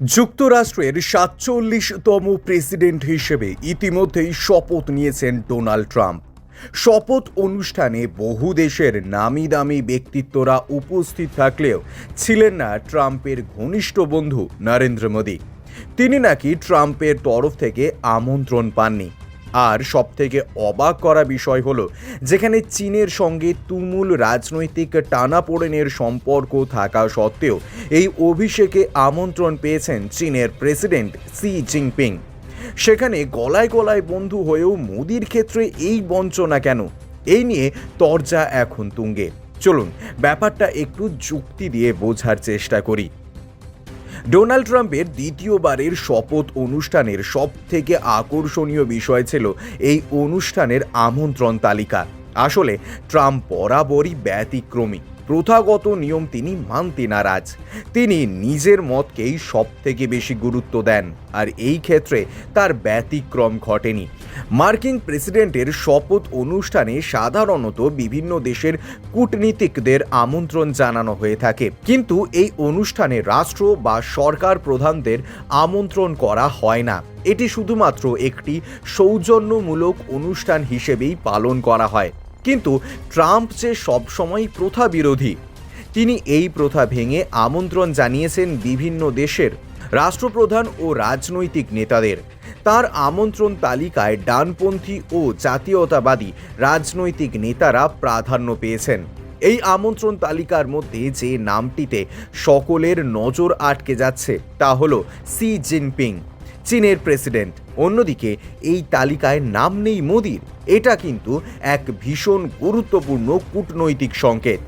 যুক্তরাষ্ট্রের সাতচল্লিশতম প্রেসিডেন্ট হিসেবে ইতিমধ্যেই শপথ নিয়েছেন ডোনাল্ড ট্রাম্প। শপথ অনুষ্ঠানে বহু দেশের নামি দামি ব্যক্তিত্বরা উপস্থিত থাকলেও ছিলেন না ট্রাম্পের ঘনিষ্ঠ বন্ধু নরেন্দ্র মোদী। তিনি নাকি ট্রাম্পের তরফ থেকে আমন্ত্রণ পাননি। আর সবথেকে অবাক করা বিষয় হলো, যেখানে চীনের সঙ্গে তুমুল রাজনৈতিক টানাপোড়েনের সম্পর্ক থাকা সত্ত্বেও এই অভিষেকে আমন্ত্রণ পেয়েছেন চীনের প্রেসিডেন্ট সি জিনপিং। সেখানে গলায় গলায় বন্ধু হয়েও মোদির ক্ষেত্রে এই বঞ্চনা কেন? এই নিয়ে তরজা এখন তুঙ্গে। চলুন, ব্যাপারটা একটু যুক্তি দিয়ে বোঝার চেষ্টা করি। ডোনাল্ড ট্রাম্পের দ্বিতীয়বারের শপথ অনুষ্ঠানের সব থেকে আকর্ষণীয় বিষয় ছিল এই অনুষ্ঠানের আমন্ত্রণ তালিকা। আসলে ট্রাম্প বরাবরই ব্যতিক্রমী। প্রথাগত নিয়ম তিনি মানতে নারাজ। তিনি নিজের মতকেই সব থেকে বেশি গুরুত্ব দেন, আর এই ক্ষেত্রে তার ব্যতিক্রম ঘটেনি। মার্কিন প্রেসিডেন্টের শপথ অনুষ্ঠানে সাধারণত বিভিন্ন দেশের কূটনীতিকদের আমন্ত্রণ জানানো হয়ে থাকে। কিন্তু এই অনুষ্ঠানে রাষ্ট্র বা সরকার প্রধানদের আমন্ত্রণ করা হয় না। এটি শুধুমাত্র একটি সৌজন্যমূলক অনুষ্ঠান হিসেবেই পালন করা হয়। কিন্তু ট্রাম্প যে সবসময় প্রথা বিরোধী, তিনি এই প্রথা ভেঙে আমন্ত্রণ জানিয়েছেন বিভিন্ন দেশের রাষ্ট্রপ্রধান ও রাজনৈতিক নেতাদের। তার আমন্ত্রণ তালিকায় ডানপন্থী ও জাতীয়তাবাদী রাজনৈতিক নেতারা প্রাধান্য পেয়েছেন। এই আমন্ত্রণ তালিকার মধ্যে যে নামটিতে সকলের নজর আটকে যাচ্ছে, তা হলো সি জিনপিং, চীনের প্রেসিডেন্ট। অন্যদিকে এই তালিকায় নাম নেই মোদির। এটা কিন্তু এক ভীষণ গুরুত্বপূর্ণ কূটনৈতিক সংকেত।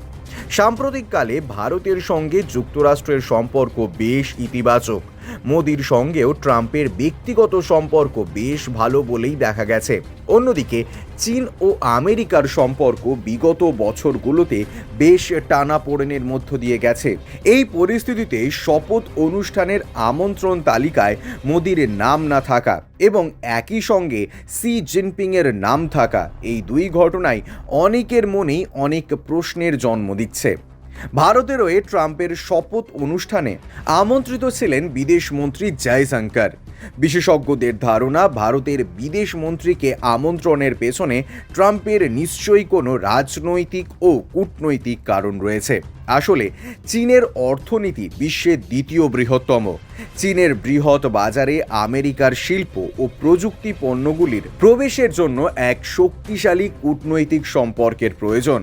সাম্প্রতিককালে ভারতের সঙ্গে যুক্তরাষ্ট্রের সম্পর্ক বেশ ইতিবাচক। মোদির সঙ্গেও ট্রাম্পের ব্যক্তিগত সম্পর্ক বেশ ভালো বলেই দেখা গেছে। অন্যদিকে, চীন ও আমেরিকার সম্পর্ক বিগত বছরগুলোতে বেশ টানাপোড়েনের মধ্য দিয়ে গেছে। এই পরিস্থিতিতে শপথ অনুষ্ঠানের আমন্ত্রণ তালিকায় মোদির নাম না থাকা এবং একই সঙ্গে সি জিনপিংয়ের নাম থাকা এই দুই ঘটনায় অনেকের মনেই অনেক প্রশ্নের জন্ম দিচ্ছে। ভারতের হয়ে ট্রাম্পের শপথ অনুষ্ঠানে আমন্ত্রিত ছিলেন বিদেশ মন্ত্রী জয়শঙ্কর। বিশেষজ্ঞদের ধারণা, ভারতের বিদেশ মন্ত্রীকে আমন্ত্রণের পেছনে ট্রাম্পের নিশ্চয়ই কোনো রাজনৈতিক ও কূটনৈতিক কারণ রয়েছে। আসলে চীনের অর্থনীতি বিশ্বের দ্বিতীয় বৃহত্তম। চীনের বৃহৎ বাজারে আমেরিকার শিল্প ও প্রযুক্তি পণ্যগুলির প্রবেশের জন্য এক শক্তিশালী কূটনৈতিক সম্পর্কের প্রয়োজন।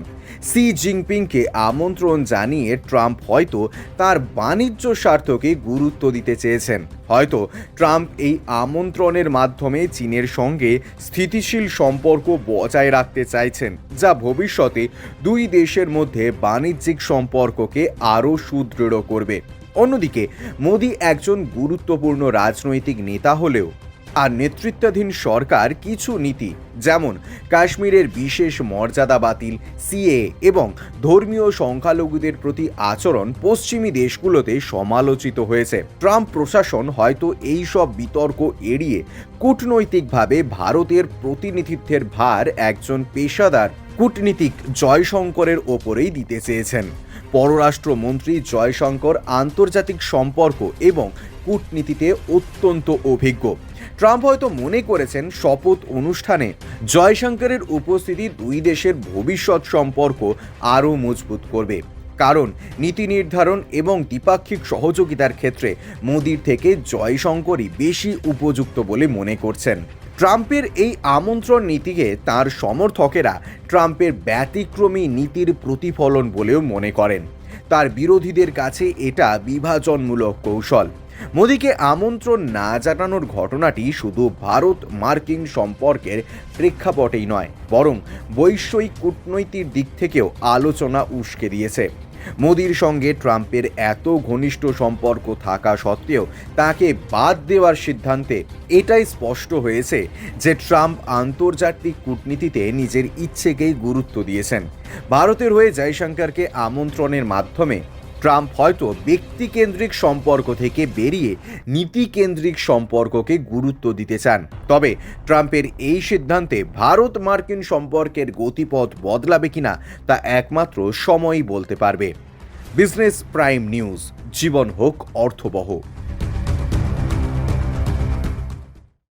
সি জিনপিংকে আমন্ত্রণ জানিয়ে ট্রাম্প হয়তো তার বাণিজ্য স্বার্থকে গুরুত্ব দিতে চেয়েছেন। হয়তো ট্রাম্প এই আমন্ত্রণের মাধ্যমে চীনের সঙ্গে স্থিতিশীল সম্পর্ক বজায় রাখতে চাইছেন, যা ভবিষ্যতে দুই দেশের মধ্যে বাণিজ্যিক সম্পর্ককে আরও সুদৃঢ় করবে। অন্যদিকে, মোদি একজন গুরুত্বপূর্ণ রাজনৈতিক নেতা হলেও আর নেতৃত্বাধীন সরকার কিছু নীতি, যেমন কাশ্মীরের বিশেষ মর্যাদা বাতিল, সিএ এবং ধর্মীয় সংখ্যালঘুদের প্রতি আচরণ পশ্চিমী দেশগুলোতে সমালোচিত হয়েছে। ট্রাম্প প্রশাসন হয়তো এই সব বিতর্ক এড়িয়ে কূটনৈতিকভাবে ভারতের প্রতিনিধিত্বের ভার একজন পেশাদার কূটনীতিক জয়শঙ্করের ওপরেই দিতে চেয়েছেন। পররাষ্ট্রমন্ত্রী জয়শঙ্কর আন্তর্জাতিক সম্পর্ক এবং কূটনীতিতে অত্যন্ত অভিজ্ঞ। ট্রাম্প হয়তো মনে করেছেন শপথ অনুষ্ঠানে জয়শঙ্করের উপস্থিতি দুই দেশের ভবিষ্যৎ সম্পর্ক আরও মজবুত করবে। কারণ নীতি নির্ধারণ এবং দ্বিপাক্ষিক সহযোগিতার ক্ষেত্রে মোদির থেকে জয়শঙ্করই বেশি উপযুক্ত বলে মনে করছেন। ট্রাম্পের এই আমন্ত্রণ নীতিকে তার সমর্থকেরা ট্রাম্পের ব্যতিক্রমী নীতির প্রতিফলন বলেও মনে করেন। তার বিরোধীদের কাছে এটা বিভাজনমূলক কৌশল। মোদীকে আমন্ত্রণ না জানানোর ঘটনাটি শুধু ভারত মার্কিন সম্পর্কের প্রেক্ষাপটেই নয়, বরং বৈশ্বয়িক কূটনৈতিক দিক থেকেও আলোচনা উস্কে দিয়েছে। মোদির সঙ্গে ট্রাম্পের এত ঘনিষ্ঠ সম্পর্ক থাকা সত্ত্বেও তাকে বাদ দেওয়ার সিদ্ধান্তে এটাই স্পষ্ট হয়েছে যে ট্রাম্প আন্তর্জাতিক কূটনীতিতে নিজের ইচ্ছেকেই গুরুত্ব দিয়েছেন। ভারতের হয়ে জয়শঙ্করকে আমন্ত্রণের মাধ্যমে ট্রাম্প হয়তো ব্যক্তিকেন্দ্রিক সম্পর্ক থেকে বেরিয়ে নীতিকেন্দ্রিক সম্পর্ককে গুরুত্ব দিতে চান। তবে ট্রাম্পের এই সিদ্ধান্তে ভারত মার্কিন সম্পর্কের গতিপথ বদলাবে কিনা তা একমাত্র সময়ই বলতে পারবে। বিজনেস প্রাইম নিউজ, জীবন হোক অর্থবহ।